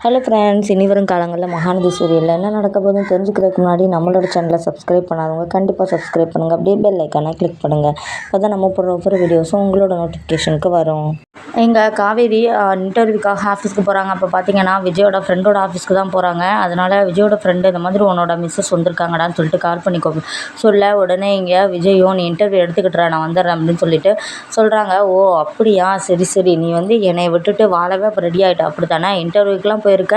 Hello friends இனி வரும் காலங்களில் மகாநதி சீரியலில் என்ன நடக்க போகுதுன்னு தெரிஞ்சுக்கிறதுக்கு முன்னாடி நம்மளோட சேனலை சப்ஸ்கிரைப் பண்ணாதவங்க கண்டிப்பாக சப்ஸ்கிரைப் பண்ணுங்கள் அப்படியே பெல் ஐக்கானை கிளிக் பண்ணுங்கள் அப்போ தான் நம்ம போடுற ஒவ்வொரு வீடியோஸும் உங்களோட நோட்டிஃபிகேஷனுக்கு வரும். எங்கள் காவேரி இன்டர்வியூக்காக ஆஃபீஸ்க்கு போகிறாங்க அப்போ பார்த்தீங்கன்னா விஜயோட ஃப்ரெண்டோட ஆஃபீஸ்க்கு தான் போகிறாங்க அதனால் விஜயோட ஃப்ரெண்டு இந்த மாதிரி உன்னோட மிஸ்ஸஸ் வந்திருக்காங்கடான்னு சொல்லிட்டு கால் பண்ணிக்கோ. சொல்ல உடனே இங்கே விஜயும் நீ இன்டர்வியூ எடுத்துக்கிட்டுற நான் வந்துடுறேன் அப்படின்னு சொல்லிட்டு சொல்கிறாங்க ஓ அப்படியா? சரி சரி. நீ வந்து என்னை விட்டுட்டு வாழவே அப்போ ரெடி ஆகிட்ட அப்படி தானே இன்டர்வியூக்கெலாம் போயிருக்க.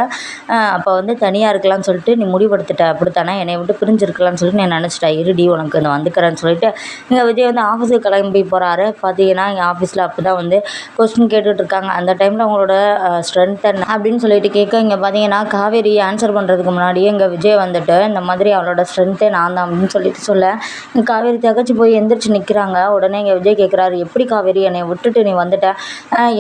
அப்போ வந்து தனியாக இருக்கலாம்னு சொல்லிட்டு நீ முடிவெடுத்துட்ட. அப்படி தானே என்னை விட்டு பிரிஞ்சிருக்கலாம்னு சொல்லிட்டு நான் நினச்சிட்டேன் இருடி உனக்கு நான் வந்துக்கிறேன்னு சொல்லிட்டு இங்கே விஜய் வந்து ஆஃபீஸுக்கு கிளம்பி போகிறாரு பார்த்தீங்கன்னா எங்கள் ஆஃபீஸில் அப்போ தான் வந்து கொஸ்டின் கேட்டுட்ருக்காங்க. அந்த டைமில் அவங்களோட ஸ்ட்ரென்த் என்ன அப்படின்னு சொல்லிட்டு கேட்க இங்கே பார்த்தீங்கன்னா காவேரி ஆன்சர் பண்ணுறதுக்கு முன்னாடியே இங்கே விஜய் வந்துட்டு இந்த மாதிரி அவளோட ஸ்ட்ரென்த்தே நான் தான் அப்படின்னு சொல்லிட்டு சொல்ல காவேரி தகச்சு போய் எந்திரிச்சு நிற்கிறாங்க உடனே இங்கே விஜய் கேட்குறாரு எப்படி காவேரி? என்னை விட்டுட்டு நீ வந்துட்ட.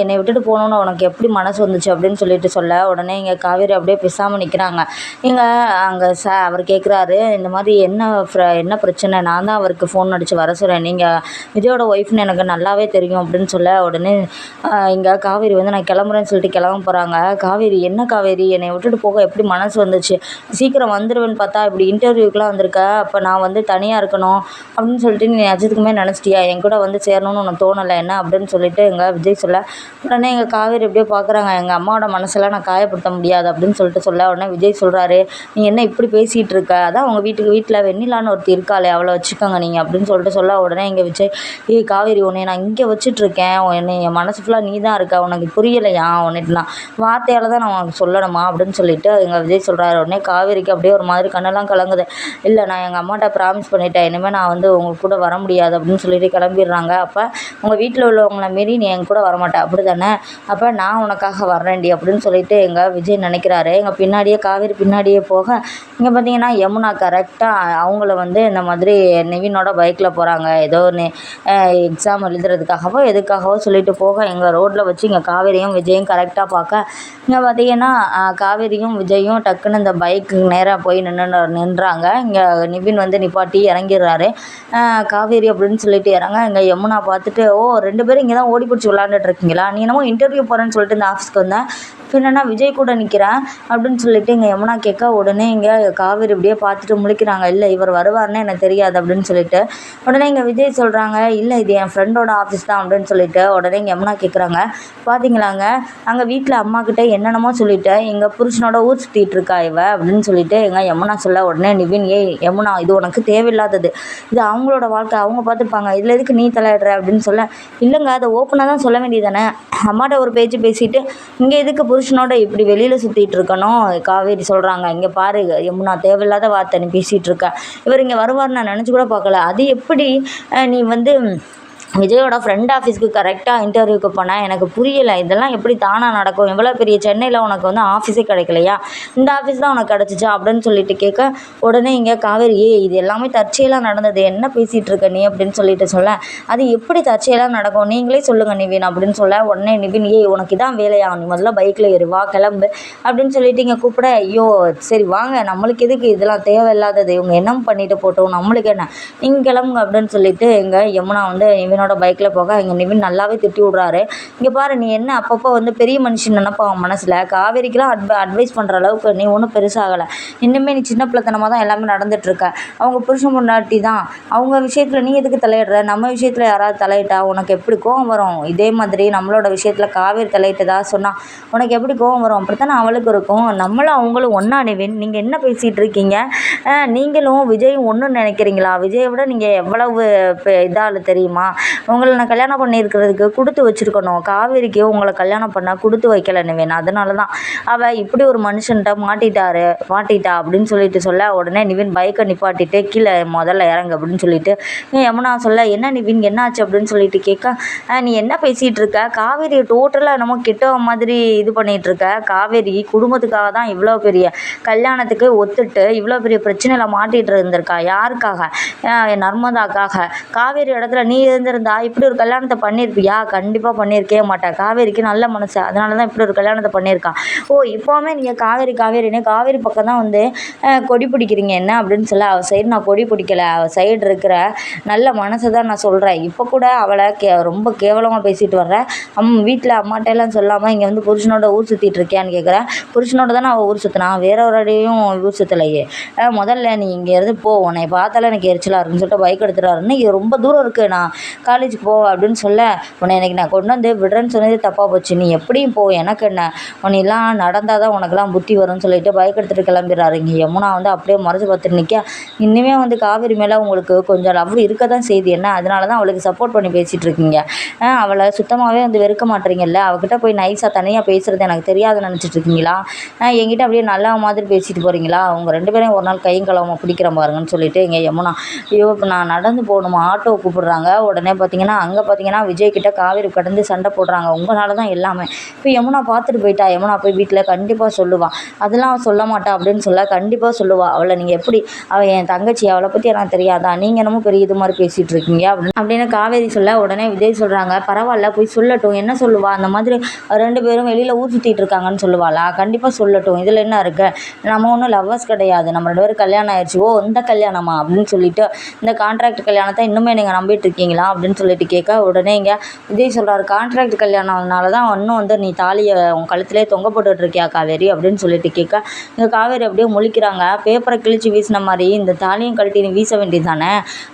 என்னை விட்டுட்டு போகணுன்னு உனக்கு எப்படி மனசு வந்துச்சு? அப்படின்னு சொல்லிட்டு சொல்ல உடனே இங்கே காவேரி அப்படியே பேசாமல் நிற்கிறாங்க இங்கே அங்கே ச அவர் கேட்குறாரு இந்த மாதிரி என்ன ஃப்ர என்ன பிரச்சனை? நான் தான் அவருக்கு ஃபோன் அடித்து வர சொல்கிறேன் நீங்கள் விஜயோட ஒய்ஃப்னு எனக்கு நல்லாவே தெரியும் அப்படின்னு சொல்ல உடனே இங்கே காவேரி வந்து நான் கிளம்புறேன்னு சொல்லிட்டு கிளம்ப போகிறாங்க காவேரி என்ன காவேரி? என்னை விட்டுட்டு போக எப்படி மனசு வந்துச்சு? சீக்கிரம் வந்துடுவேன்னு பார்த்தா இப்படி இன்டர்வியூக்கெலாம் வந்திருக்க. அப்போ நான் வந்து தனியாக இருக்கணும். அப்படின்னு சொல்லிட்டு நீ அஜித்துக்குமே நினச்சிட்டியா? என் கூட வந்து சேரணும்னு உனக்கு தோணலை. என்ன? அப்படின்னு சொல்லிட்டு எங்கள் விஜய் சொல்ல உடனே எங்கள் காவேரி எப்படியோ பார்க்குறாங்க எங்கள் அம்மாவோட மனசெல்லாம் நான் காயப்படுத்த முடியாது அப்படின்னு சொல்லிட்டு சொல்ல. உடனே விஜய் சொல்கிறாரு நீ என்ன இப்படி பேசிகிட்டு இருக்க? அதான் உங்கள் வீட்டுக்கு வீட்டில் வெண்ணிலான்னு ஒருத்தி இருக்காளே அவளை வச்சுக்கோங்க நீங்கள் அப்படின்னு சொல்லிட்டு சொல்ல உடனே இங்கே விஜய் ஏய் காவேரி உன்னை நான் இங்கே வச்சுட்ருக்கேன் என்னை என் மனசு ஃபுல்லாக நீ தான் இருக்க. உனக்கு புரியலையா? உன்னிட்டு நான் வார்த்தையால் தான் நான் உனக்கு சொல்லணுமா? அப்படின்னு சொல்லிட்டு எங்கள் விஜய் சொல்கிறாரு உடனே காவேரிக்கு அப்படியே ஒரு மாதிரி கண்ணெல்லாம் கலங்குது. இல்லை நான் எங்கள் அம்மாட்ட ப்ராமிஸ் பண்ணிட்டேன். இனிமேல் நான் வந்து உங்க கூட வர முடியாது அப்படின்னு சொல்லிட்டு கிளம்பிடுறாங்க. அப்போ உங்கள் வீட்டில் உள்ளவங்கள மாரி நீ என் கூட வரமாட்டேன் அப்படி தானே அப்போ நான் உனக்காக வர்றேன்டி அப்படின்னு சொல்லிட்டு எங்கள் விஜய் நினைக்கிறாரு. எங்கள் பின்னாடியே காவேரி பின்னாடியே போக இங்கே பார்த்தீங்கன்னா யமுனா கரெக்டாக அவங்கள வந்து இந்த மாதிரி நிவினோட பைக்கில் போகிறாங்க ஏதோ ஒன்று எக்ஸாம் எழுதுறதுக்காகவோ எதுக்காகவோ சொல்லிட்டு போக எங்கள் ரோட்டில் வச்சு இங்கே காவேரியும் விஜயும் கரெக்டாக பார்க்க இங்கே பார்த்தீங்கன்னா காவேரியும் விஜயும் டக்குன்னு இந்த பைக்கு நேராக போய் நின்று நின்றாங்க. இங்கே நிவின் வந்து நிப்பாட்டி இறங்கிடுறாரு. காவேரி அப்படின்னு சொல்லிட்டு இறங்க இங்கே யமுனா பார்த்துட்டு ஓ ரெண்டு பேரும் இங்கே தான் ஓடி பிடிச்சி விளாண்டுட்டு இருக்கீங்களா? நீ என்னமோ இன்டர்வியூ போகிறேன்னு சொல்லிட்டு இந்த ஆஃபீஸ்க்கு வந்தேன் பின்னா விஜய் கூட நிற்கிறேன் அப்படின்னு சொல்லிட்டு இங்கே யமுனா கேட்க உடனே இங்கே காவேரி இப்படியே பார்த்துட்டு முழிக்கிறாங்க. இல்லை இவர் வருவார்னு எனக்கு தெரியாது அப்படின்னு சொல்லிட்டு. உடனே இங்கே விஜய் சொல்கிறாங்க இல்லை இது என் ஃப்ரெண்டோட ஆஃபீஸ் தான் அப்படின்னு சொல்லிட்டு உடனே இங்கே யமுனா கேட்குறாங்க பார்த்தீங்களாங்க அங்கே வீட்டில் அம்மா கிட்ட என்னென்னமோ சொல்லிட்டு எங்கள் புருஷனோட ஊர் சுற்றிட்டு இருக்கா இவ? அப்படின்னு சொல்லிட்டு எங்கள் யமுனா சொல்ல உடனே நிவின் ஏய் யமுனா இது உனக்கு தேவையில்லாதது. இது அவங்களோட வாழ்க்கை அவங்க பார்த்துப்பாங்க. இதில் எதுக்கு நீ தலையிடுற? அப்படின்னு சொல்ல இல்லைங்க அதை ஓப்பனாக தான் சொல்ல வேண்டியதானே அம்மாட்ட ஒரு பேச்சு பேசிட்டு இங்கே எதுக்கு புருஷனோட இப்படி வெளியில் சுற்றிட்டு இருக்கணும். காவேரி சொல்கிறாங்க இங்கே பாரு யமுனா தேவையில்லாத வார்த்தை நீ பேசிகிட்டு இருக்க. இவர் இங்கே வருவார் நான் நினச்சி கூட பார்க்கல. அது எப்படி நீ வந்து விஜயோட ஃப்ரெண்ட் ஆஃபீஸ்க்கு கரெக்டாக இன்டர்வியூக்கு போனேன் எனக்கு புரியலை. இதெல்லாம் எப்படி தானாக நடக்கும்? எவ்வளோ பெரிய சென்னையில் உனக்கு வந்து ஆஃபீஸே கிடைக்கலையா? இந்த ஆஃபீஸ் தான் உனக்கு கிடச்சிச்சா? அப்படின்னு சொல்லிட்டு கேட்க உடனே இங்கே காவேரி ஏய் இது எல்லாமே தற்செயலாக நடந்தது. என்ன பேசிகிட்டு இருக்க நீ? அப்படின்னு சொல்லிட்டு சொல்ல அது எப்படி தற்செயலாக நடக்கும்? நீங்களே சொல்லுங்கள் நிவின் அப்படின்னு சொல்ல உடனே நிவின் ஏய் உனக்கு இதான் வேலையாகும் நீ முதல்ல பைக்கில் ஏறி வா கிளம்பு அப்படின்னு சொல்லிட்டு இங்கே கூப்பிட ஐயோ சரி வாங்க. நம்மளுக்கு எதுக்கு இதெல்லாம் தேவையில்லாதது? இவங்க என்ன பண்ணிட்டு போட்டோம். நம்மளுக்கு என்ன? நீங்கள் கிளம்புங்க அப்படின்னு சொல்லிட்டு எங்கள் யமுனா வந்து என்னோட பைக்கில் போக இங்கே நிவின் நல்லாவே திட்டி விட்றாரு. இங்கே பாரு நீ என்ன அப்பப்போ வந்து பெரிய மனுஷன் நினைப்பா அவன் மனசில்? காவேரிக்கெலாம் அட்வ அட்வைஸ் பண்ணுற அளவுக்கு நீ ஒன்றும் பெருசாகலை. இன்னுமே நீ சின்ன பிள்ளைத்தனமாக தான் எல்லாமே நடந்துட்டுருக்க அவங்க புருஷன் பொண்டாட்டி தான். அவங்க விஷயத்தில் நீ எதுக்கு தலையிடுற? நம்ம விஷயத்தில் யாராவது தலையிட்டா உனக்கு எப்படி கோவம் வரும்? இதே மாதிரி நம்மளோட விஷயத்தில் காவேரி தலையிட்டதா சொன்னால் உனக்கு எப்படி கோவம் வரும்? அப்படித்தானே அவளுக்கு இருக்கும். நம்மளும் அவங்களும் ஒன்றா நிவின். நீங்கள் என்ன பேசிகிட்டு இருக்கீங்க? நீங்களும் விஜயும் ஒன்று நினைக்கிறீங்களா? விஜயை விட நீங்கள் எவ்வளவு இதால் தெரியுமா? உங்களை நான் கல்யாணம் பண்ணியிருக்கிறதுக்கு கொடுத்து வச்சுருக்கணும். காவேரிக்கு உங்களை கல்யாணம் பண்ணால் கொடுத்து வைக்கல வேணும். அதனால தான் அவள் இப்படி ஒரு மனுஷன்கிட்ட மாட்டிட்டாரு. மாட்டிட்டா அப்படின்னு சொல்லிட்டு சொல்ல உடனே நிவின் பைக்கை நிப்பாட்டிட்டு கீழே முதல்ல இறங்கு அப்படின்னு சொல்லிட்டு எம்னா யமுனா சொல்ல என்ன நிவின் என்னாச்சு? அப்படின்னு சொல்லிட்டு கேட்க நீ என்ன பேசிகிட்டு இருக்க? காவேரி டோட்டலாக என்னமோ கெட்ட மாதிரி இது பண்ணிகிட்டு இருக்க. காவேரி குடும்பத்துக்காக தான் இவ்வளோ பெரிய கல்யாணத்துக்கு ஒத்துட்டு இவ்வளோ பெரிய பிரச்சனையில் மாட்டிகிட்டு இருந்திருக்கா? யாருக்காக? நர்மதாக்காக. காவேரி இடத்துல நீ இருந்திருந்த இருந்தா இப்படி ஒரு கல்யாணத்தை பண்ணியிருப்பியா கண்டிப்பாக பண்ணியிருக்கவே மாட்டா. காவேரிக்கு நல்ல மனசு. அதனால தான் இப்படி ஒரு கல்யாணத்தை பண்ணியிருக்கான் ஓ இப்போவுமே நீங்கள் காவேரி காவேரின்னு காவேரி பக்கம் தான் வந்து கொடி பிடிக்கிறீங்க என்ன அப்படின்னு சொல்ல அவள் சைடு நான் கொடி பிடிக்கல. அவள் சைடு இருக்கிற நல்ல மனசை தான் நான் சொல்கிறேன் இப்போ கூட அவளை கே ரொம்ப கேவலமாக பேசிட்டு வர்றேன் அம் வீட்டில் அம்மாட்டையெல்லாம் சொல்லாமல் இங்கே வந்து புருஷனோட ஊர் சுற்றிட்டு இருக்கியான்னு கேட்குறேன் புருஷனோட தானே அவள் ஊர் சுற்றினா வேற ஒரு அடையும் ஊர் சுற்றலையே முதல்ல நீ இங்கேருந்து போ. உன்னை பார்த்தாலே எனக்கு எரிச்சலாக இருக்குன்னு சொல்லிட்டு பைக் எடுத்துட்டாருன்னு இங்கே ரொம்ப தூரம் இருக்குது நான் காலேஜுக்கு போ அப்படின்னு சொல்ல உன்னை இன்றைக்கி நான் கொண்டு வந்து விடுறேன்னு சொன்னது தப்பாக போச்சு. நீ எப்படியும் போ. எனக்கு என்ன? உன்னெல்லாம் நடந்தால் தான் உனக்கெல்லாம் புத்தி வரும்னு சொல்லிட்டு பைக் எடுத்துகிட்டு கிளம்பிடுறாரு. இங்கே யமுனா வந்து அப்படியே மறைச்சு பார்த்துட்டு நிற்க இன்னுமே வந்து காவேரி மேலே உங்களுக்கு கொஞ்சம் லவ் இருக்க தான் செய்து. என்ன? அதனால தான் அவளுக்கு சப்போர்ட் பண்ணி பேசிகிட்டு இருக்கீங்க. அவளை சுத்தமாகவே வந்து வெறுக்க மாட்டீங்கல்ல? அவகிட்ட போய் நைஸாக தனியாக பேசுகிறது எனக்கு தெரியாதுன்னு நினச்சிட்டு இருக்கீங்களா? என்கிட்ட அப்படியே நல்ல மாதிரி பேசிட்டு போகிறீங்களா அவங்க ரெண்டு பேரும் ஒரு நாள் கையும் கலவமாக பிடிக்கிற பாருங்கன்னு சொல்லிட்டு எங்கள் யமுனா ஐயோ இப்போ நான் நடந்து போகணுமா? ஆட்டோ கூப்பிடுறாங்க. உடனே பார்த்தீங்கன்னா அங்கே பார்த்தீங்கன்னா விஜய் கிட்ட காவேரி கடந்து சண்டை போடுறாங்க. உங்களால தான் எல்லாமே. இப்போ யமுனா பார்த்துட்டு போயிட்டா. யமுனா போய் வீட்டில் கண்டிப்பாக சொல்லுவாள் அதெல்லாம் சொல்ல மாட்டா அப்படின்னு சொல்ல கண்டிப்பாக சொல்லுவாள் அவளை நீங்கள் எப்படி அவள் என் தங்கச்சி அவளை பற்றி எனக்கு தெரியாதா? நீங்கள் என்னமோ பெரிய இது மாதிரி பேசிகிட்டு இருக்கீங்க அப்படின்னு அப்படின்னு காவேரி சொல்ல உடனே விஜய் சொல்கிறாங்க பரவாயில்ல போய் சொல்லட்டும். என்ன சொல்லுவா? அந்த மாதிரி ரெண்டு பேரும் வெளியில் ஊர் சுற்றிட்டு இருக்காங்கன்னு சொல்லுவாளா? கண்டிப்பாக சொல்லட்டும். இதில் என்ன இருக்குது நம்ம ஒன்றும் லவ்வர்ஸ் கிடையாது. நம்ம ரெண்டு பேரும் கல்யாணம் ஆயிடுச்சு ஓ இந்த கல்யாணமா? அப்படின்னு சொல்லிட்டு இந்த கான்ட்ராக்ட் கல்யாணத்தை இன்னுமே நீங்கள் நம்பிட்டு இருக்கீங்களா? அப்படின்னு அப்படின்னு சொல்லிட்டு கேட்க உடனே இங்கே விஜய் சொல்கிறாரு கான்ட்ராக்ட் கல்யாணம்னால தான் இன்னும் வந்து நீ தாலியை உன் கழுத்திலே தொங்க போட்டுட்ருக்கியா காவேரி? அப்படின்னு சொல்லிட்டு கேட்க இங்கே காவேரி அப்படியே முழிக்கிறாங்க பேப்பரை கிழிச்சு வீசின மாதிரி இந்த தாலியும் கழட்டி நீ வீச வேண்டியது தானே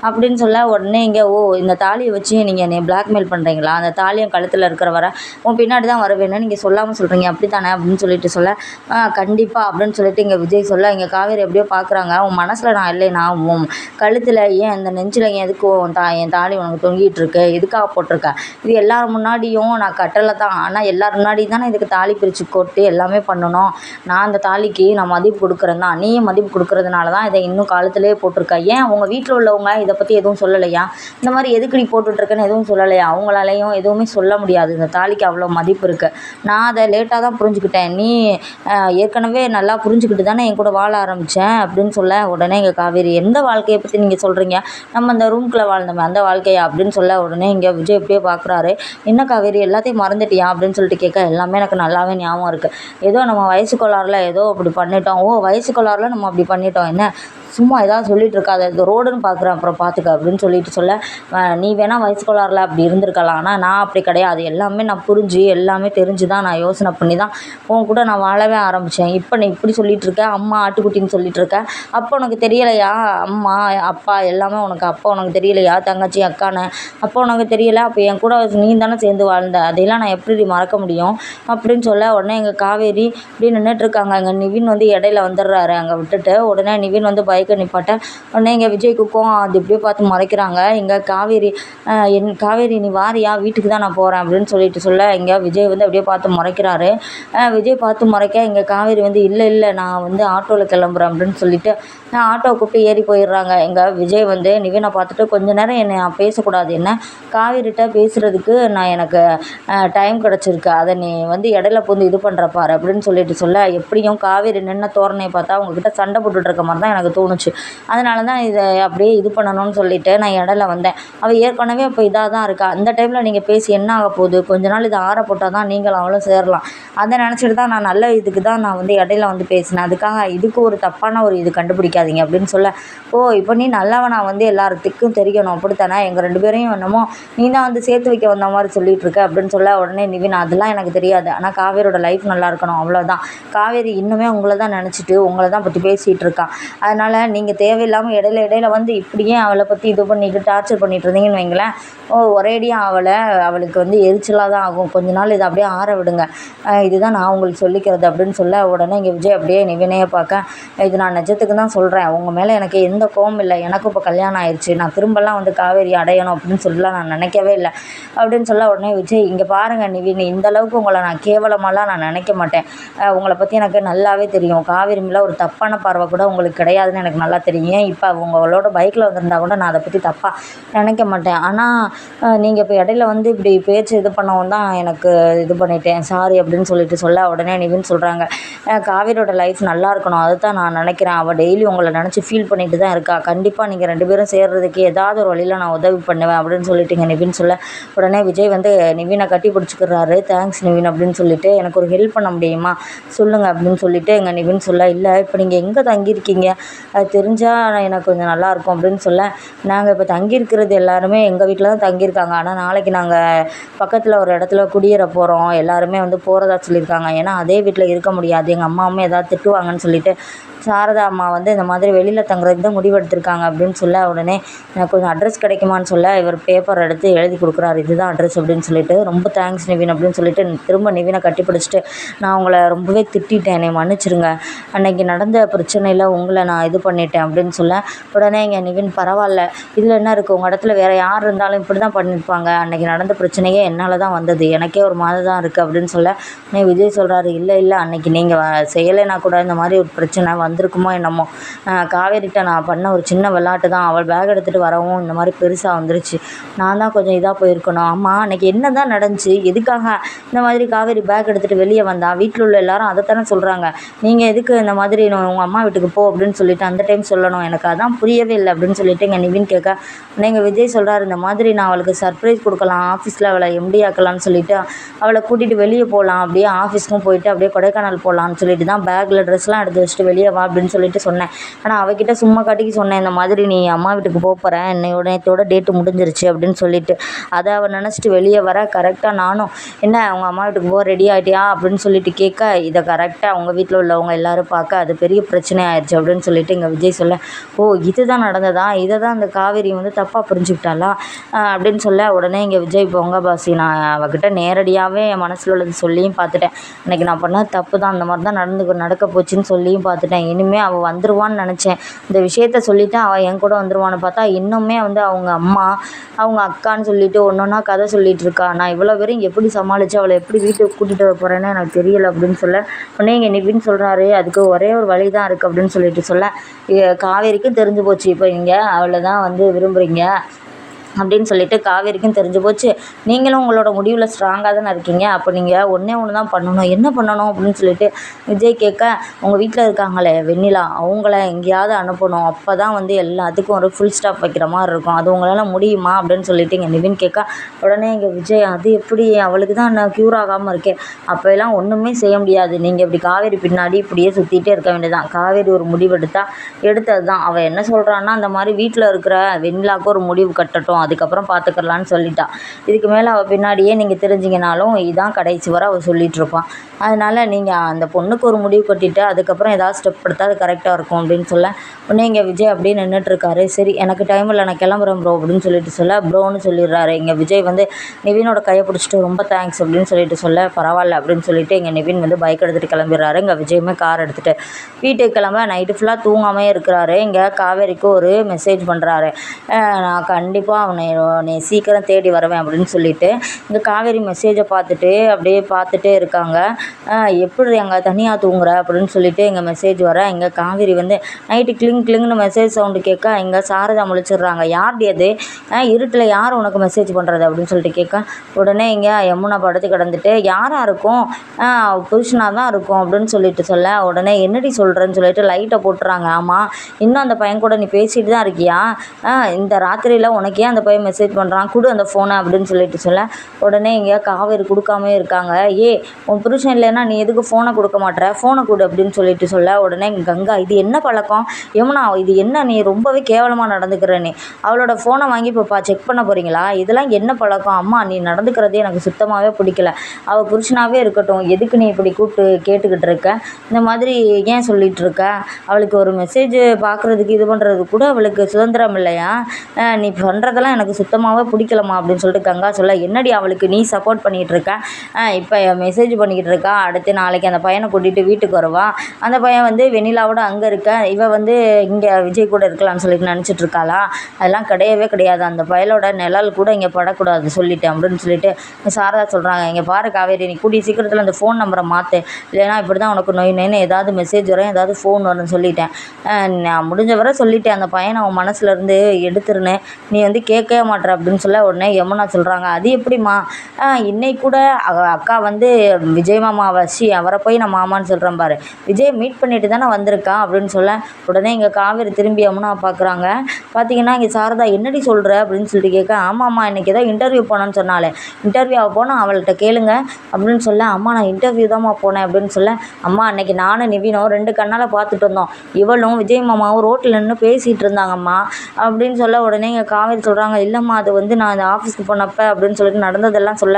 அப்படின்னு சொல்ல உடனே இங்கே ஓ இந்த தாலியை வச்சு நீங்கள் என்னை பிளாக்மெயில் பண்ணுறீங்களா அந்த தாலியும் கழுத்தில் இருக்கிற வர உன் பின்னாடி தான் வருவேன்னு நீங்கள் சொல்லாமல் சொல்கிறீங்க அப்படி தானே அப்படின்னு சொல்லிட்டு சொல்ல "ஆ, அப்படின்னு சொல்லிட்டு இங்கே விஜய் சொல்ல இங்கே காவேரி எப்படியோ பார்க்குறாங்க உன் மனசில் நான் இல்லை நான் உன் கழுத்தில் ஏன் இந்த நெஞ்சில் ஏன் எதுக்கு உன் தா என் தாலி உனக்கு தொங்கிட்டு இருக்கு எதுக்காக போட்டிருக்க? இது எல்லார் முன்னாடியும் நான் கட்டலை தான். ஆனால் எல்லார் முன்னாடியும் தானே இதுக்கு தாலி பிரித்து கொட்டு எல்லாமே பண்ணணும். நான் அந்த தாலிக்கு நான் மதிப்பு கொடுக்குறேன் தான். நீயும் மதிப்பு கொடுக்குறதுனால தான் இதை இன்னும் காலத்திலே போட்டிருக்க. ஏன் உங்கள் வீட்டில் உள்ளவங்க இதை பற்றி எதுவும் சொல்லலையா? இந்த மாதிரி எதுக்கு நீ போட்டுட்ருக்கன்னு எதுவும் சொல்லலையா? அவங்களாலையும் எதுவுமே சொல்ல முடியாது. இந்த தாலிக்கு அவ்வளோ மதிப்பு இருக்குது நான் அதை லேட்டாக தான் புரிஞ்சுக்கிட்டேன். நீ ஏற்கனவே நல்லா புரிஞ்சுக்கிட்டு தானே என் கூட வாழ ஆரம்பித்தேன் அப்படின்னு சொல்ல உடனே எங்கள் காவேரி எந்த வாழ்க்கையை பற்றி நீங்கள் சொல்கிறீங்க நம்ம அந்த ரூம்குள்ளே வாழ்ந்தோமே அந்த வாழ்க்கையா? அப்படின்னு சொல்ல உடனே இங்கே விஜய் எப்படியோ பார்க்குறாரு என்ன காவேரி எல்லாத்தையும் மறந்துட்டியா அப்படின்னு சொல்லிட்டு கேட்க எல்லாமே எனக்கு நல்லாவே ஞாபகம் இருக்குது ஏதோ நம்ம வயசு கோளாறுல ஏதோ அப்படி பண்ணிட்டோம். ஓ வயசு கோளாறுல நம்ம அப்படி பண்ணிட்டோம். என்ன? சும்மா ஏதாவது சொல்லிட்டு இருக்காத இது ரோடுன்னு பார்க்குறேன் அப்புறம் பார்த்துக்க அப்படின்னு சொல்லிட்டு சொல்ல நீ வேணால் வயசு கோளாறுல அப்படி இருந்திருக்கலாம். ஆனால் நான் அப்படி கிடையாது. எல்லாமே நான் புரிஞ்சு எல்லாமே தெரிஞ்சு தான் நான் யோசனை பண்ணி தான் உன் கூட நான் வாழவே ஆரம்பித்தேன் இப்போ நீ இப்படி சொல்லிட்டு இருக்க அம்மா ஆட்டுக்குட்டின்னு சொல்லிட்டு இருக்க அப்போ உனக்கு தெரியலையா? அம்மா அப்பா எல்லாமே உனக்கு அப்பா உனக்கு தெரியலையா? தங்கச்சி அக்கான்னு. அப்போ உனக்கு தெரியல? அப்போ என் கூட நீ தானே சேர்ந்து வாழ்ந்த. அதையெல்லாம் நான் எப்படி மறக்க முடியும்? அப்படின்னு சொல்ல உடனே எங்கள் காவேரி இப்படி நின்றுட்டு இருக்காங்க அங்கே நிவின் வந்து இடையில வந்துடுறாரு. அங்கே விட்டுட்டு உடனே நிவின் வந்து பைக்கை நிப்பாட்டேன். உடனே இங்கே விஜய் குப்பம் அது இப்படியே பார்த்து மறைக்கிறாங்க. இங்கே காவேரி என் காவேரி நீ வாரியா? வீட்டுக்கு தான் நான் போகிறேன் அப்படின்னு சொல்லிட்டு சொல்ல இங்கே விஜய் வந்து அப்படியே பார்த்து முறைக்கிறாரு. விஜய் பார்த்து முறைக்க இங்கே காவேரி வந்து இல்லை இல்லை நான் வந்து ஆட்டோவில் கிளம்புறேன் அப்படின்னு சொல்லிட்டு நான் ஆட்டோ கூப்பிட்டு ஏறி போயிடுறாங்க. எங்கள் விஜய் வந்து நிவினை பார்த்துட்டு கொஞ்ச நேரம் என்னை பேசக்கூடாது என்ன? காவேரிட்ட பேசுகிறதுக்கு நான் எனக்கு டைம் கிடச்சிருக்கு. அதை நீ வந்து இடையில பூந்து இது பண்ணுற பாரு அப்படின்னு சொல்லிட்டு சொல்ல எப்படியும் காவேரி நின்ன தோரணையை பார்த்தா அவங்கக்கிட்ட சண்டை போட்டுட்டு இருக்க மாதிரி தான் எனக்கு தோணுச்சு அதனால தான் இதை அப்படியே இது பண்ணணும்னு சொல்லிவிட்டு நான் இடையில வந்தேன். அவள் ஏற்கனவே அப்போ இதாக தான் இருக்கா. அந்த டைமில் நீங்கள் பேசி என்ன ஆக போகுது? கொஞ்ச நாள் இதை ஆற போட்டால் தான் நீங்களும் அவளும் சேரலாம். அதை நினச்சிட்டு தான் நான் நல்ல இதுக்கு தான் நான் வந்து இடையில வந்து பேசினேன். அதுக்காக இதுக்கு ஒரு தப்பான ஒரு இது கண்டுபிடிக்காதீங்க அப்படின்னு சொல்ல ஓ இப்போ நீ நல்லவனா வந்து எல்லாத்துக்கும் தெரியணும் அப்படித்தானே? எங்கள் ரெண்டு பேரையும் என்னமோ நீ தான் வந்து சேர்த்து வைக்க வந்த மாதிரி சொல்லிட்டு இருக்க. அப்படின்னு சொல்ல உடனே நிவின் அதெல்லாம் எனக்கு தெரியாது. ஆனால் காவேரியோட லைஃப் நல்லா இருக்கணும். அவ்வளோதான் காவேரி இன்னுமே உங்களை தான் நினச்சிட்டு உங்களை தான் பற்றி பேசிகிட்டு இருக்கான் அதனால் நீங்கள் தேவையில்லாமல் இடையில இடையில வந்து இப்படியே அவளை பற்றி இது பண்ணிட்டு டார்ச்சர் பண்ணிட்டு இருந்தீங்கன்னு வைங்களேன். ஓ ஒரேடியாக அவளை. அவளுக்கு வந்து எரிச்சலாக தான் ஆகும். கொஞ்ச நாள் இதை அப்படியே ஆற விடுங்க. இதுதான் நான் உங்களுக்கு சொல்லிக்கிறது அப்படின்னு சொல்ல உடனே இங்கே விஜய் அப்படியே நிவினையை பார்க்க இது நான் நிஜத்துக்கு தான் சொல்கிறேன் உங்கள் மேலே எனக்கு எந்த கோவம் இல்லை. எனக்கும் இப்போ கல்யாணம் ஆயிடுச்சு நான் திரும்பலாம் வந்து காவேரி அடையணும் அப்படின்னு சொல்லலாம் நான் நினைக்கவே இல்லை. அப்படின்னு சொல்ல உடனே விஜய் இங்கே பாருங்கள் நிவின் இந்த அளவுக்கு உங்களை நான் கேவலமாலாம் நான் நினைக்க மாட்டேன். உங்களை பற்றி எனக்கு நல்லாவே தெரியும். காவேரி மேலே ஒரு தப்பான பார்வை கூட உங்களுக்கு கிடையாதுன்னு எனக்கு நல்லா தெரியும். இப்போ அவங்களோட பைக்கில் வந்திருந்தா கூட நான் அதை பற்றி தப்பாக நினைக்க மாட்டேன். ஆனால் நீங்கள் இப்போ இடையில வந்து இப்படி பேச்சு இது பண்ணவும் தான் எனக்கு இது பண்ணிட்டேன். சாரி அப்படின்னு சொல்லிட்டு சொல்ல உடனே நிவின் சொல்கிறாங்க காவேரியோட லைஃப் நல்லா இருக்கணும். அது தான் நான் நினைக்கிறேன். அவள் டெய்லி உங்களை நினச்சி ஃபீல் பண்ணிட்டு தான் இருக்கா. கண்டிப்பாக நீங்கள் ரெண்டு பேரும் சேர்றதுக்கு ஏதாவது ஒரு வழியில் நான் உதவி பண்ணுவேன் அப்படின்னு சொல்லிட்டுங்க நிவின் சொல்ல உடனே விஜய் வந்து நிவினை கட்டி பிடிச்சிக்கிறாரு. தேங்க்ஸ் நிவின் அப்படின்னு சொல்லிட்டு எனக்கு ஒரு ஹெல்ப் பண்ண முடியுமா? சொல்லுங்கள் அப்படின்னு சொல்லிட்டு எங்கள் நிவின் சொல்ல இல்லை இப்போ நீங்கள் எங்கே தங்கியிருக்கீங்க? அது தெரிஞ்சால் எனக்கு கொஞ்சம் நல்லாயிருக்கும் அப்படின்னு சொல்ல. நாங்கள் இப்போ தங்கியிருக்கிறது எல்லாருமே எங்கள் வீட்டில் தான் தங்கியிருக்காங்க. ஆனால் நாளைக்கு நாங்கள் பக்கத்தில் ஒரு இடத்துல குடியேற போகிறோம் எல்லாருமே வந்து போகிறதா சொல்லியிருக்காங்க. ஏன்னா அதே வீட்டில் இருக்க முடியாது. எங்கள் அம்மாவும் ஏதாவது திட்டுவாங்கன்னு சொல்லிட்டு சாரதா அம்மா வந்து இந்த மாதிரி வெளியில் தங்குறதுக்கு தான் முடிவெடுத்திருக்காங்க அப்படின்னு சொல்ல உடனே எனக்கு கொஞ்சம் அட்ரஸ் கிடைக்குமான்னு சொல்ல இவர் பேப்பர் எடுத்து எழுதி கொடுக்குறாரு. இதுதான் அட்ரஸ் அப்படின்னு சொல்லிட்டு ரொம்ப தேங்க்ஸ் நிவின் அப்படின்னு சொல்லிட்டு திரும்ப நிவினை கட்டி பிடிச்சிட்டு நான் உங்களை ரொம்பவே திட்டிட்டேன். என்னை மன்னிச்சிருங்க. அன்னைக்கு நடந்த பிரச்சனையில் உங்களை நான் இது பண்ணிட்டேன் அப்படின்னு சொல்ல உடனே இங்கே நிவின் பரவாயில்ல. இதில் என்ன இருக்குது உங்கள் இடத்துல வேறு யார் இருந்தாலும் இப்படி தான் பண்ணியிருப்பாங்க. அன்னைக்கு நடந்த பிரச்சனையே என்னால் தான் வந்தது. எனக்கே ஒரு மாதிரி தான் இருக்குது அப்படின்னு சொல்ல உடனே விஜய் சொல்கிறாரு இல்லை இல்லை. அன்னைக்கு நீங்கள் செய்யலைன்னா கூட இந்த மாதிரி ஒரு பிரச்சனை வந்திருக்குமோ என்னமோ. காவேரிட்ட நான் பண்ண ஒரு சின்ன விளாட்டு தான். அவள் பேக் எடுத்துகிட்டு வரவும் இந்த மாதிரி பெருசாக வந்துருச்சு. நான் தான் கொஞ்சம் இதாக போயிருக்கணும். ஆமாம் அன்னைக்கு என்ன தான் நடந்துச்சு? எதுக்காக இந்த மாதிரி காவேரி பேக் எடுத்துகிட்டு வெளியே வந்தா? வீட்டில் உள்ள எல்லாரும் அதைத்தானே சொல்கிறாங்க நீங்கள் எதுக்கு இந்த மாதிரி உங்கள் அம்மா வீட்டுக்கு போ அப்படின்னு சொல்லிட்டு அந்த டைம் சொல்லணும். எனக்கு அதான் புரியவே இல்லை அப்படின்னு சொல்லிட்டு எங்கள் நிவின் கேட்க நீங்கள் விஜய் சொல்கிறாரு இந்த மாதிரி நான் அவளுக்கு சர்ப்ரைஸ் கொடுக்கலாம். ஆஃபீஸில் அவளை எம்டி ஆக்கலாம்னு சொல்லிட்டு அவளை கூட்டிகிட்டு வெளியே போகலாம் அப்படியே ஆஃபீஸ்க்கும் போயிட்டு அப்படியே கொடைக்கானல் போகலான்னு சொல்லிட்டு தான் பேக்கில் ட்ரெஸ்லாம் எடுத்து வச்சுட்டு வெளியே வா அப்படின்னு சொல்லிட்டு சொன்னேன். ஆனால் அவகிட்ட சும்மா காட்டிக்கு சொன்னேன் இந்த மாதிரி நீ அம்மா வீட்டுக்கு போக போகிறேன் என்னையோட நேற்றோட டேட்டு முடிஞ்சிருச்சு அப்படின்னு சொல்லிட்டு. அதை அவள் நினச்சிட்டு வெளியே வர கரெக்டாக நானும் என்ன அவங்க அம்மா வீட்டுக்கு போக ரெடி ஆகிட்டியா அப்படின்னு சொல்லிட்டு கேட்க இதை கரெக்டாக அவங்க வீட்டில் உள்ளவங்க எல்லோரும் பார்க்க அது பெரிய பிரச்சனை ஆயிடுச்சு அப்படின்னு சொல்லிட்டு இங்கே விஜய் சொல்ல ஓ இதுதான் நடந்ததா? இதை தான் அந்த காவேரி வந்து தப்பாக புரிஞ்சுக்கிட்டாளா? அப்படின்னு சொல்ல உடனே இங்கே விஜய் போங்க பாசி நான் அவகிட்ட நேரடியாகவே என் மனசில் உள்ளது சொல்லியும் பார்த்துட்டேன். அன்றைக்கி நான் பண்ண தப்பு தான் அந்த மாதிரி தான் நடந்து நடக்க போச்சுன்னு சொல்லியும் பார்த்துட்டேன். இனிமேல் அவள் வந்துடுவான்னு நினச்சேன். இந்த விஷயத்த சொல்லிவிட்டு அவள் என் கூட வந்துடுவான்னு பார்த்தா இன்னுமே வந்து அவங்க அம்மா அவங்க அக்கான்னு சொல்லிட்டு ஒன்று ஒன்றா கதை சொல்லிகிட்டு இருக்கா. நான் இவ்வளோ பேரும் எப்படி சமாளித்து அவளை எப்படி வீட்டுக்கு கூட்டிகிட்டு வர போகிறேன்னு எனக்கு தெரியலை அப்படின்னு சொல்ல உடனே இங்கே நிவின் சொல்கிறாரு அதுக்கு ஒரே ஒரு வழி தான் இருக்குது அப்படின்னு சொல்லிட்டு சொல்ல காவேரிக்கும் தெரிஞ்சு போச்சு. இப்போ இங்கே அவளை தான் வந்து விரும்புகிறீங்க அப்படின்னு சொல்லிட்டு காவேரிக்கும் தெரிஞ்சு போச்சு. நீங்களும் உங்களோட முடிவில் ஸ்ட்ராங்காக தானே இருக்கீங்க. அப்போ நீங்கள் ஒன்றே ஒன்று தான் பண்ணணும். என்ன பண்ணணும் அப்படின்னு சொல்லிட்டு விஜய் கேட்க உங்கள் வீட்டில் இருக்காங்களே வெண்ணிலா அவங்கள எங்கேயாவது அனுப்பணும். அப்போ தான் வந்து எல்லாத்துக்கும் ஒரு ஃபுல் ஸ்டாப் வைக்கிற மாதிரி இருக்கும். அது உங்களால் முடியுமா? அப்படின்னு சொல்லிட்டு இங்கே நிவின் கேட்க உடனே இங்கே விஜய் அது எப்படி? அவளுக்கு தான் நான் க்யூர் ஆகாமல் இருக்கேன். அப்போல்லாம் ஒன்றுமே செய்ய முடியாது. நீங்கள் இப்படி காவேரி பின்னாடி இப்படியே சுற்றிட்டே இருக்க வேண்டியதான் காவேரி ஒரு முடிவு எடுத்தால் எடுத்தது தான் அவள் என்ன சொல்கிறான்னா அந்த மாதிரி வீட்டில் இருக்கிற வெண்ணிலாவுக்கு ஒரு முடிவு கட்டட்டும். அதுக்கப்புறம் பார்த்துக்கலான்னு சொல்லிட்டான் இதுக்கு மேலே அவள் பின்னாடியே நீங்கள் தெரிஞ்சிங்கனாலும் இதான் கடைசி வரை அவள் சொல்லிகிட்ருப்பான் அதனால் நீங்கள் அந்த பொண்ணுக்கு ஒரு முடிவு கட்டிட்டு அதுக்கப்புறம் ஏதாவது ஸ்டெப் எடுத்தால் அது கரெக்டாக இருக்கும் அப்படின்னு சொல்ல. உடனே இங்கே விஜய் அப்படியே நின்றுட்டுருக்காரு சரி எனக்கு டைம் இல்லை நான் கிளம்புறேன் ப்ரோ அப்படின்னு சொல்லிட்டு சொல்ல. ப்ரோன்னு சொல்லிடுறாரு. இங்கே விஜய் வந்து நிவினோட கையை பிடிச்சிட்டு ரொம்ப தேங்க்ஸ் அப்படின்னு சொல்லிட்டு சொல்ல. பரவாயில்ல அப்படின்னு சொல்லிட்டு இங்கே நிவின் வந்து பைக் எடுத்துகிட்டு கிளம்பிடுறாரு. இங்கே விஜயுமே கார் எடுத்துகிட்டு வீட்டுக்கு கிளம்ப. நைட்டு ஃபுல்லாக தூங்காமே இருக்கிறாரு. இங்கே காவேரிக்கு ஒரு மெசேஜ் பண்ணுறாரு நான் கண்டிப்பாக உன்னை உன்னை சீக்கிரம் தேடி வருவேன் அப்படின்னு சொல்லிட்டு இங்கே காவேரி மெசேஜை பார்த்துட்டு அப்படியே பார்த்துட்டே இருக்காங்க. எப்படி அங்கே தனியாக தூங்குற அப்படின்னு சொல்லிட்டு எங்கள் மெசேஜ் வர. இங்கே காவேரி வந்து நைட்டு கிளிங் கிளிங்னு மெசேஜ் சவுண்டு கேட்க இங்கே சாரதா முழிச்சிடுறாங்க. யார்டி அது? இருட்டில் யார் உனக்கு மெசேஜ் பண்ணுறது அப்படின்னு சொல்லிட்டு கேட்க உடனே இங்கே யமுனா படுத்து கிடந்துட்டு யாராக இருக்கும்? புருஷனாக தான் இருக்கும் அப்படின்னு சொல்லிட்டு சொல்ல உடனே என்னடி சொல்கிறேன்னு சொல்லிட்டு லைட்டை போட்டுறாங்க. ஆமாம் இன்னும் அந்த பையன் கூட நீ பேசிட்டு தான் இருக்கியா? இந்த ராத்திரியில் உனக்கு ஏன் அந்த போய் மெசேஜ் பண்ணுறான் கொடு அந்த ஃபோனை அப்படின்னு சொல்லிட்டு சொல்ல. உடனே இங்கே காவேரி கொடுக்காமே இருக்காங்க. ஏ உன் புருஷன் இல்லைன்னா நீ எதுக்கு ஃபோனை கொடுக்க மாட்டேற? ஃபோனை கொடு அப்படின்னு சொல்லிட்டு சொல்ல. உடனே கங்கா இது என்ன பழக்கம்? யமுனா இது என்ன நீ ரொம்பவே கேவலமாக நடந்துக்கிற நீ? அவளோட ஃபோனை வாங்கி இப்போ செக் பண்ண போகிறீங்களா இதெல்லாம் என்ன பழக்கம்? அம்மா நீ நடந்துக்கிறதே எனக்கு சுத்தமாகவே பிடிக்கல. அவள் புருஷனாகவே இருக்கட்டும். எதுக்கு நீ இப்படி கூப்பிட்டு கேட்டுக்கிட்டு இருக்க? இந்த மாதிரி ஏன் சொல்லிகிட்டு இருக்க? அவளுக்கு ஒரு மெசேஜ் பார்க்குறதுக்கு இது பண்ணுறது கூட அவளுக்கு சுதந்திரம் இல்லையா? நீ பண்ணுறதெல்லாம் இதெல்லாம் எனக்கு சுத்தமாகவே பிடிக்கலம்மா அப்படின்னு சொல்லிட்டு கங்கா சொல்ல என்னடி அவளுக்கு நீ சப்போர்ட் பண்ணிகிட்ருக்க இப்போ மெசேஜ் பண்ணிக்கிட்டு இருக்கா அடுத்து நாளைக்கு அந்த பையனை கூட்டிகிட்டு வீட்டுக்கு வருவா? அந்த பையன் வந்து வெண்ணிலாவோட அங்கே இருக்க இவ வந்து இங்கே விஜய் கூட இருக்கலாம்னு சொல்லிட்டு நினச்சிட்டு இருக்காளா? அதெல்லாம் கிடையவே கிடையாது. அந்த பயலோட நிழல் கூட இங்கே படக்கூடாது சொல்லிட்டேன் அப்படின்னு சொல்லிட்டு சாரதா சொல்கிறாங்க இங்கே பாரு காவேரி நீ கூடிய சீக்கிரத்தில் அந்த ஃபோன் நம்பரை மாற்று இல்லைன்னா இப்படி தான் உனக்கு நொய் நொய்னு ஏதாவது மெசேஜ் வரும் ஏதாவது ஃபோன் வரும்னு சொல்லிட்டேன். நான் முடிஞ்ச வரை சொல்லிட்டேன் அந்த பையனை அவன் மனசுலேருந்து எடுத்துருன்னு. நீ வந்து கே கேட்கவே மாட்ற அப்படின்னு சொல்ல உடனே யமுனா சொல்கிறாங்க அது எப்படிம்மா? இன்னைக்கு கூட அக்கா வந்து விஜய் மாமா வச்சு அவரை போய் நான் மாமான்னு சொல்கிறேன் பாரு. விஜய் மீட் பண்ணிட்டு தானே வந்திருக்கான் அப்படின்னு சொல்ல உடனே இங்கே காவேரி திரும்பி யமுனா பார்க்குறாங்க. பார்த்தீங்கன்னா இங்கே சாரதா என்னடி சொல்கிற அப்படின்னு சொல்லிட்டு கேட்க ஆமாம்மா இன்னைக்கு ஏதோ இன்டர்வியூ போனேன்னு சொன்னாலே. இன்டர்வியூ போனால் அவள்கிட்ட கேளுங்க. அப்படின்னு சொல்ல அம்மா நான் இன்டர்வியூ தான்மா போனேன். அப்படின்னு சொல்ல அம்மா அன்னைக்கு நானும் நிவினும் ரெண்டு கண்ணால் பார்த்துட்டு வந்தோம். இவளும் விஜய் மாமாவும் ரோட்டில் நின்று பேசிகிட்டு இருந்தாங்கம்மா. அப்படின்னு சொல்ல உடனே இங்கே காவேரி சொல்கிறாங்க இல்லைம்மா அது வந்து நான் இந்த ஆஃபீஸ்க்கு போனப்ப அப்படின்னு சொல்லிட்டு நடந்ததெல்லாம் சொல்ல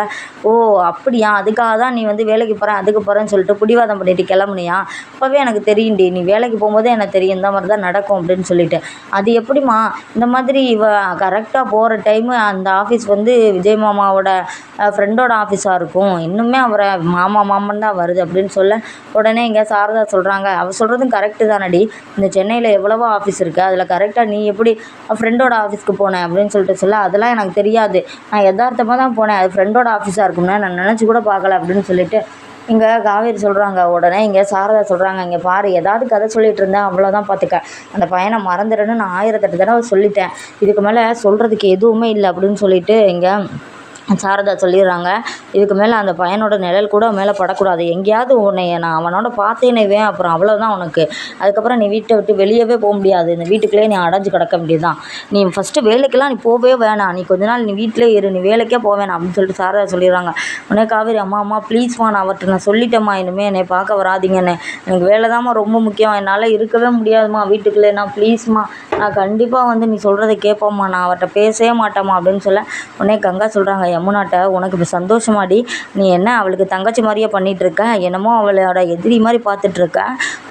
ஓ அப்படியா? அதுக்காக தான் நீ வந்து வேலைக்கு போகிறேன் அதுக்கு போகிறேன்னு சொல்லிட்டு பிடிவாதம் பண்ணிட்டு கிளம்புனியா? அப்போவே எனக்கு தெரியும்டி நீ வேலைக்கு போகும்போதே எனக்கு தெரியும் இந்த மாதிரி தான் நடக்கும் அப்படின்னு சொல்லிட்டு. அது எப்படிம்மா? இந்த மாதிரி இவ கரெக்டாக போகிற டைமு அந்த ஆஃபீஸ் வந்து விஜய் மாமாவோட ஃப்ரெண்டோட ஆஃபீஸாக இருக்கும். இன்னுமே அவரை மாமா மாமன் தான் வருது அப்படின்னு சொல்ல உடனே இங்கே சாரதா சொல்கிறாங்க அவர் சொல்கிறதும் கரெக்டு தானடி. இந்த சென்னையில் எவ்வளவோ ஆஃபீஸ் இருக்குது அதில் கரெக்டாக நீ எப்படி ஃப்ரெண்டோட ஆஃபீஸ்க்கு போனேன் அப்படின்னு சொல்லி சொல்ல அதெல்லாம் எனக்கு தெரியாது. நான் யதார்த்தமாக தான் போனேன். அது ஃப்ரெண்டோட ஆஃபீஸாக இருக்கும்னா நான் நினச்சி கூட பார்க்கல அப்படின்னு சொல்லிட்டு இங்கே காவேரி சொல்கிறாங்க உடனே இங்கே சாரதா சொல்கிறாங்க இங்கே பாரு ஏதாவது கதை சொல்லிட்டு இருந்தேன் அவ்வளோதான் பார்த்துக்க அந்த பையனை மறந்துடுன்னு நான் ஆயிரத்தெட்டு தடவை சொல்லிட்டேன். இதுக்கு மேலே சொல்கிறதுக்கு எதுவுமே இல்லை அப்படின்னு சொல்லிட்டு இங்கே சாரதா சொல்லிடுறாங்க இதுக்கு மேலே அந்த பையனோட நிழல் கூட மேலே படக்கூடாது. எங்கேயாவது உன்னை நான் அவனோட பார்த்தேனேவே அப்புறம் அவ்வளோதான் உனக்கு. அதுக்கப்புறம் நீ வீட்டை விட்டு வெளியவே போக முடியாது. இந்த வீட்டுக்குள்ளேயே நீ அடைஞ்சு கிடக்க வேண்டியதுதான். நீ ஃபஸ்ட்டு வேலைக்கெல்லாம் நீ போகவே வேணாம். நீ கொஞ்ச நாள் நீ வீட்டிலே இரு. நீ வேலைக்கே போக வேணாம். அப்படின்னு சொல்லிட்டு சாரதா சொல்லிடுறாங்க. உடனே காவேரி அம்மா அம்மா ப்ளீஸ்மா நான் அவர்கிட்ட நான் சொல்லிட்டேம்மா. இனிமேல் என்னை பார்க்க வராதீங்கன்னு. எனக்கு வேலை தாம்மா ரொம்ப முக்கியம். என்னால் இருக்கவே முடியாதும்மா. வீட்டுக்குள்ளே நான் ப்ளீஸ்மா நான் கண்டிப்பாக வந்து நீ சொல்கிறத கேட்போம்மா. நான் அவர்கிட்ட பேசவே மாட்டேம்மா. அப்படின்னு சொல்ல உடனே கங்கா சொல்கிறாங்க யமுனாட்ட உனக்கு இப்போ சந்தோஷமாடி. நீ என்ன அவளுக்கு தங்கச்சி மாதிரியே பண்ணிகிட்ருக்க என்னமோ அவளோட எதிரி மாதிரி பார்த்துட்ருக்க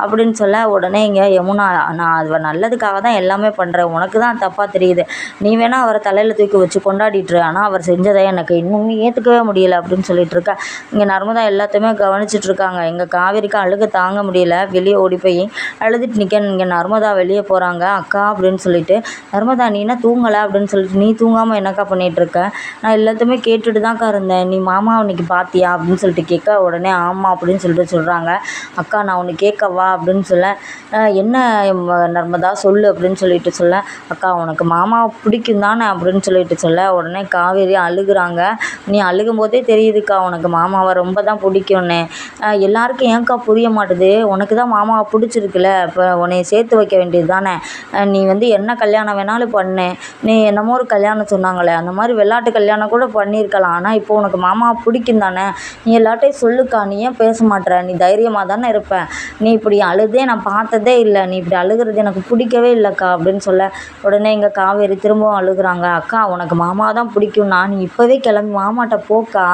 அப்படின்னு சொல்ல உடனே இங்கே யமுனா நான் அவர் நல்லதுக்காக தான் எல்லாமே பண்ணுறேன் உனக்கு தான் தப்பாக தெரியுது. நீ வேணால் அவரை தலையில் தூக்கி வச்சு கொண்டாடிட்டுரு. ஆனால் அவர் செஞ்சதை எனக்கு இன்னுமே ஏற்றுக்கவே முடியல அப்படின்னு சொல்லிட்டு இருக்க. இங்கே நர்மதா எல்லாத்தையுமே கவனிச்சிட்டு இருக்காங்க. எங்கள் காவேரிக்கு அழுக தாங்க முடியல. வெளியே ஓடி போய் அழுதுட்டு நிற்க இங்கே நர்மதா வெளியே போகிறாங்க அக்கா அப்படின்னு சொல்லிட்டு நர்மதா நீ என்ன தூங்கலை? அப்படின்னு சொல்லிட்டு நீ தூங்காமல் என்னக்கா பண்ணிகிட்ருக்க நான் எல்லாத்தையுமே கேட்டுட்டு தான்க்கா இருந்தேன். நீ மாமா இன்னைக்கு பார்த்தியா அப்படின்னு சொல்லிட்டு கேட்க உடனே ஆமாம் அப்படின்னு சொல்லிட்டு சொல்கிறாங்க அக்கா நான் உன்னை கேட்கவா? அப்படின்னு சொல்ல என்ன நர்மதா சொல்லு அப்படின்னு சொல்லிட்டு சொல்ல அக்கா உனக்கு மாமாவை பிடிக்கும் தானே அப்படின்னு சொல்லிட்டு சொல்ல உடனே காவேரி அழுகுறாங்க. நீ அழுகும் போதே தெரியுதுக்கா உனக்கு மாமாவை ரொம்ப தான் பிடிக்கும்னு. எல்லாருக்கும் ஏன்க்கா புரிய மாட்டுது? உனக்கு தான் மாமாவை பிடிச்சிருக்குல இப்போ உன்னைய சேர்த்து வைக்க வேண்டியது தானே நீ வந்து என்ன கல்யாணம் வேணாலும் பண்ணு. நீ என்னமோ ஒரு கல்யாணம் சொன்னாங்களே அந்த மாதிரி வெள்ளாட்டு கல்யாணம் கூட பண்ணியிருக்கலாம். ஆனால் இப்போ உனக்கு மாமாவை பிடிக்கும் தானே? நீ எல்லாட்டையும் சொல்லுக்கா நீ ஏன் பேச மாட்டேற நீ தைரியமாக தானே இருப்ப. நீ இப்படி அழுதே நான் பார்த்ததே இல்லை. நீ இப்படி அழுகிறது எனக்கு பிடிக்கவே இல்லைக்கா அப்படின்னு சொல்ல உடனே இங்கே காவேரி திரும்பவும் அழுகுறாங்க. அக்கா உனக்கு மாமா தான் பிடிக்கும்னா நீ இப்போவே கிளம்பி மாமாட்ட போக்கா.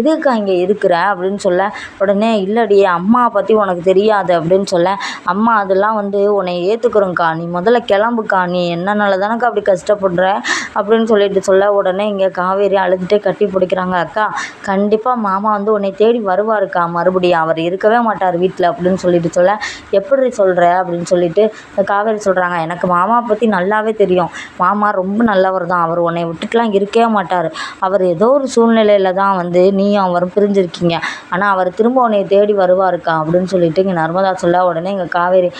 எதுக்கா இங்கே இருக்கிற? அப்படின்னு சொல்ல உடனே இல்லடி அம்மா பற்றி உனக்கு தெரியாது அப்படின்னு சொல்ல அம்மா அதெல்லாம் வந்து உன்னை ஏற்றுக்குறோங்க்கா நீ முதல்ல கிளம்புக்கா. நீ என்னனால தானக்கா அப்படி கஷ்டப்படுற? அப்படின்னு சொல்லிட்டு சொல்ல உடனே இங்கே காவேரி அழுதுகிட்டே கட்டி பிடிக்கிறாங்க. அக்கா கண்டிப்பாக மாமா வந்து உன்னை தேடி வருவாருக்கா? மறுபடியும் அவர் இருக்கவே மாட்டார் வீட்டில் அப்படின்னு சொல்லிட்டு சொல்ல எப்படி சொல்கிற அப்படின்னு சொல்லிட்டு காவேரி சொல்கிறாங்க எனக்கு மாமா பற்றி நல்லாவே தெரியும். மாமா ரொம்ப நல்லவர் தான். அவர் உன்னை விட்டுட்டுலாம் இருக்கவே மாட்டார். அவர் ஏதோ ஒரு சூழ்நிலையில் தான் வந்து நீயும் அவரும் பிரிஞ்சிருக்கீங்க. ஆனால் அவர் திரும்ப உன்னை தேடி வருவாருக்கா? அப்படின்னு சொல்லிட்டு இங்கே நர்மதா சொல்ல உடனே இங்கே காவேரி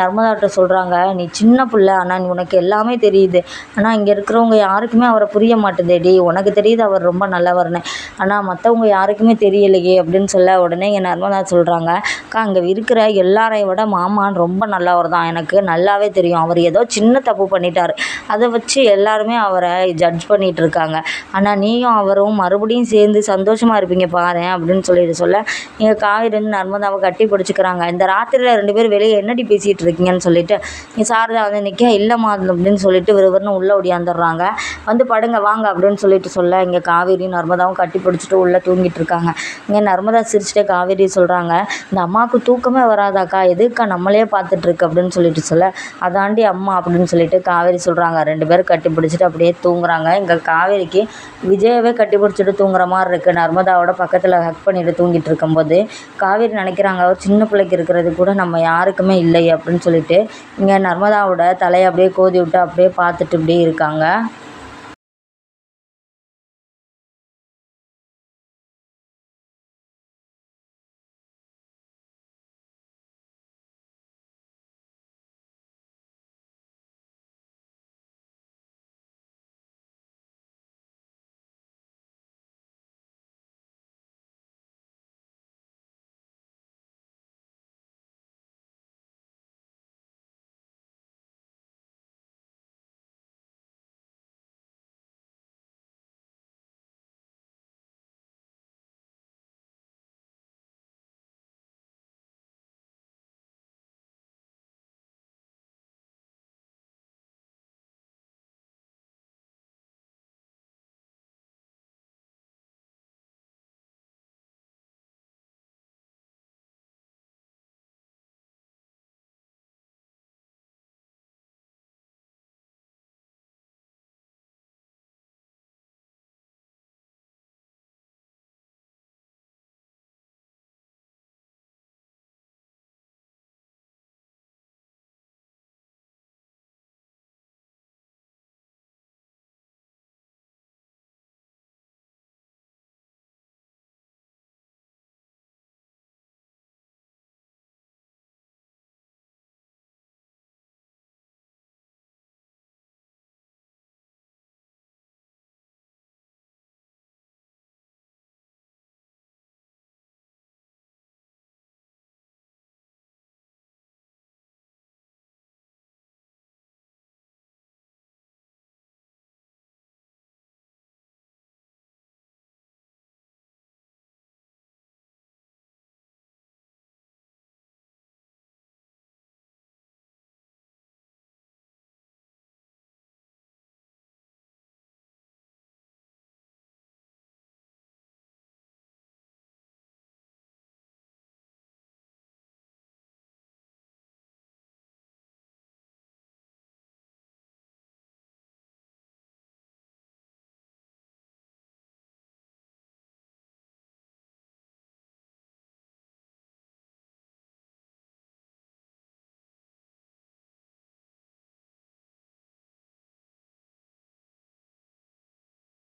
நர்மதாட்ட சொல்கிறாங்க நீ சின்ன பிள்ளை. ஆனால் நீ உனக்கு எல்லாமே தெரியுது. ஆனால் இங்கே இருக்கிறவங்க யாருக்குமே அவரை புரிய மாட்டுதேடி. உனக்கு தெரியுது அவர் ரொம்ப நல்லவர்னு. ஆனால் மற்றவங்க யாருக்குமே தெரியலையே அப்படின்னு சொல்ல உடனே இங்கே நர்மதா சொல்கிறாங்க அக்கா அங்கே இருக்கிற எல்லாரையும் விட மாமான் ரொம்ப நல்லவர் தான். எனக்கு நல்லாவே தெரியும். அவர் ஏதோ சின்ன தப்பு பண்ணிட்டார். அதை வச்சு எல்லாருமே அவரை ஜட்ஜ் பண்ணிகிட்டு இருக்காங்க. ஆனால் நீயும் அவரும் மறுபடியும் சேர்ந்து சந்தோஷமாக இருப்பீங்க பாரு அப்படின்னு சொல்லிட்டு சொல்ல எங்கள் காவேரி வந்து நர்மதாவை கட்டி பிடிச்சிக்கிறாங்க. இந்த ராத்திரியில் ரெண்டு பேரும் வெளியே என்னடி பேசிகிட்டு இருக்கீங்கன்னு சொல்லிட்டு நீ சாரதா வந்து நிற்க நிற்க இல்லைம்மா அப்படின்னு சொல்லிட்டு விறுவிறுன்னு உள்ளே ஓடியாந்துடுறாங்க. வந்து படுங்க வாங்க அப்படின்னு சொல்லிட்டு சொல்ல இங்கே காவேரி நர்மதாவும் கட்டி பிடிச்சிட்டு உள்ளே தூங்கிட்டு இருக்காங்க. இங்கே நர்மதா சிரிச்சிட்டே காவேரி சொல்கிறாங்க இந்த அம்மாவுக்கு தூக்கமே வராதாக்கா எதுக்கா நம்மளே பார்த்துட்ருக்கு அப்படின்னு சொல்லிட்டு சொல்ல அதாண்டி அம்மா அப்படின்னு சொல்லிட்டு காவேரி சொல்கிறாங்க ரெண்டு பேரும் கட்டி பிடிச்சிட்டு அப்படியே தூங்குறாங்க. இங்கே காவேரிக்கு விஜயவே கட்டி பிடிச்சிட்டு தூங்குற மாதிரி இருக்குது நர்மதாவோட பக்கத்தில் ஹக் பண்ணிட்டு தூங்கிட்டு இருக்கும்போது காவேரி நினைக்கிறாங்க அவர் சின்ன பிள்ளைக்கு இருக்கிறது கூட நம்ம யாருக்குமே இல்லை அப்படின்னு சொல்லிட்டு இங்கே நர்மதாவோட தலையை அப்படியே கோதி விட்டு அப்படியே பார்த்துட்டு இப்படியே இருக்காங்க.